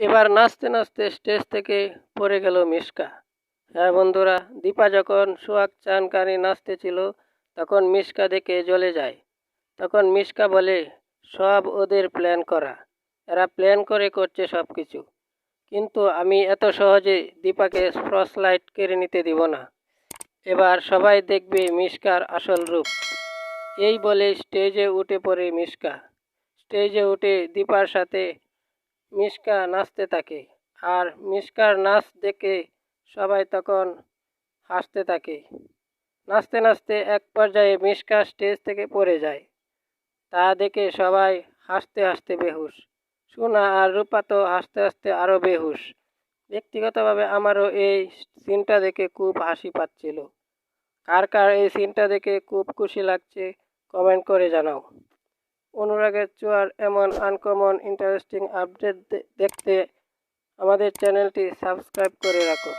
এবার নাচতে নাচতে স্টেজ থেকে পড়ে গেল মিশকা। হ্যাঁ বন্ধুরা, দীপা যখন সোহাগ চান কানে নাচতেছিল, তখন মিশকা দেখে জ্বলে যায়। তখন মিশকা বলে, সব ওদের প্ল্যান করা। এরা প্ল্যান করে করছে সব কিছু কিন্তু আমি এত সহজে দীপাকে লাইট কেড়ে নিতে দিব না। এবার সবাই দেখবে মিশকার আসল রূপ। এই বলে স্টেজে উঠে পড়ে মিশকা। স্টেজে উঠে দীপার সাথে মিশকা নাচতে থাকে। আর মিশকার নাচ দেখে সবাই তখন হাসতে থাকে। নাচতে নাচতে এক পর্যায়ে মিশকা স্টেজ থেকে পড়ে যায়। তা দেখে সবাই হাসতে হাসতে বেহুশ। সোনা আর রূপা তো হাসতে হাসতে আরও বেহুশ। ব্যক্তিগতভাবে আমারও এই সিনটা দেখে খুব হাসি পাচ্ছিল। কার কার এই সিনটা দেখে খুব খুশি লাগছে, কমেন্ট করে জানাও। অনুরাগের চুয়ার এমন আনকমন ইন্টারেস্টিং আপডেট দেখতে আমাদের চ্যানেলটি সাবস্ক্রাইব করে রাখো